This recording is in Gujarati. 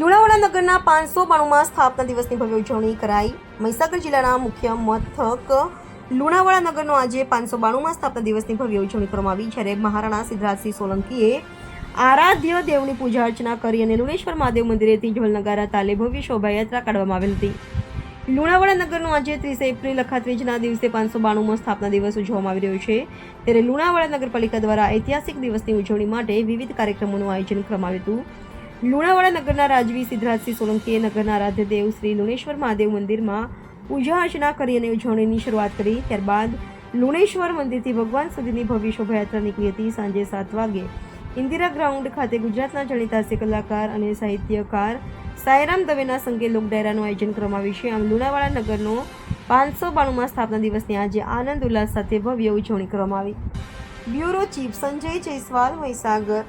લુણાવાડા નગરના પાંચસો બાણુંમાં સ્થાપના દિવસની ભવ્ય ઉજવણી કરાઈ. મહીસાગર જિલ્લાના મુખ્ય મથક લુણાવાડા નગરનો આજે પાંચસો બાણુંમાં સ્થાપના દિવસની ભવ્ય ઉજવણી કરવામાં આવી, જ્યારે મહારાણા સિદ્ધરાજસિંહ સોલંકીએ આરાધ્ય દેવની પૂજા અર્ચના કરી અને લુણેશ્વર મહાદેવ મંદિરેથી ઢોલ નગારા તાલે ભવ્ય શોભાયાત્રા કાઢવામાં આવેલ હતી. લુણાવાડા નગરનો આજે ત્રીસ એપ્રિલ અખાત્રીજના દિવસે પાંચસો બાણુંમાં સ્થાપના દિવસ ઉજવવામાં આવી રહ્યો છે. ત્યારે લુણાવાડા નગરપાલિકા દ્વારા ઐતિહાસિક દિવસની ઉજવણી માટે વિવિધ કાર્યક્રમોનું આયોજન કરવામાં આવ્યું હતું. લુણાવાડા નગરના રાજવી સિદ્ધરાજસિંહ સોલંકીએ નગરના આરાધ્ય દેવ શ્રી લુણેશ્વર મહાદેવ મંદિરમાં પૂજા અર્ચના કરી અને ઉજવણીની શરૂઆત કરી. ત્યારબાદ લુણેશ્વર મંદિરથી ભગવાન સુધીની ભવ્ય શોભાયાત્રા નીકળી હતી સાંજે સાત વાગે. ઇન્દિરા ગ્રાઉન્ડ ખાતે ગુજરાતના જાણીતા કલાકાર અને સાહિત્યકાર સાયરામ દવેના સંગે લોક ડાયરાનું આયોજન કરવામાં આવ્યું છે. આમ લુણાવાડા નગરનો પાંચસો બાણુંમાં સ્થાપના દિવસની આજે આનંદ ઉલ્લાસ સાથે ભવ્ય ઉજવણી કરવામાં આવી. Bureau chief Sanjay Jaiswal, Mahisagar